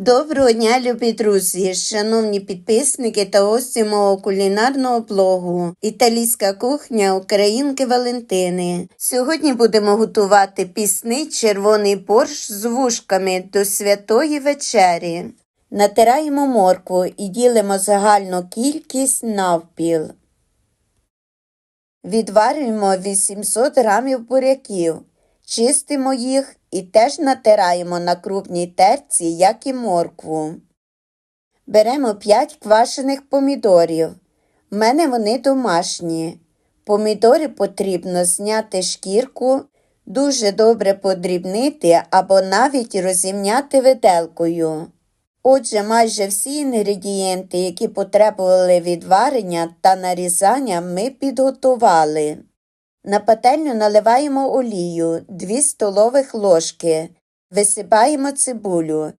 Доброго дня, любі друзі, шановні підписники та гості мого кулінарного блогу Італійська кухня Українки Валентини. Сьогодні будемо готувати пісний червоний борщ з вушками до святої вечері. Натираємо моркву і ділимо загальну кількість навпіл. Відварюємо 800 грамів буряків, чистимо їх і теж натираємо на крупній терці, як і моркву. Беремо 5 квашених помідорів. У мене вони домашні. Помідори потрібно зняти шкірку, дуже добре подрібнити або навіть розімняти виделкою. Отже, майже всі інгредієнти, які потребували відварення та нарізання, ми підготували. На пательню наливаємо олію 2 столових ложки, висипаємо цибулю,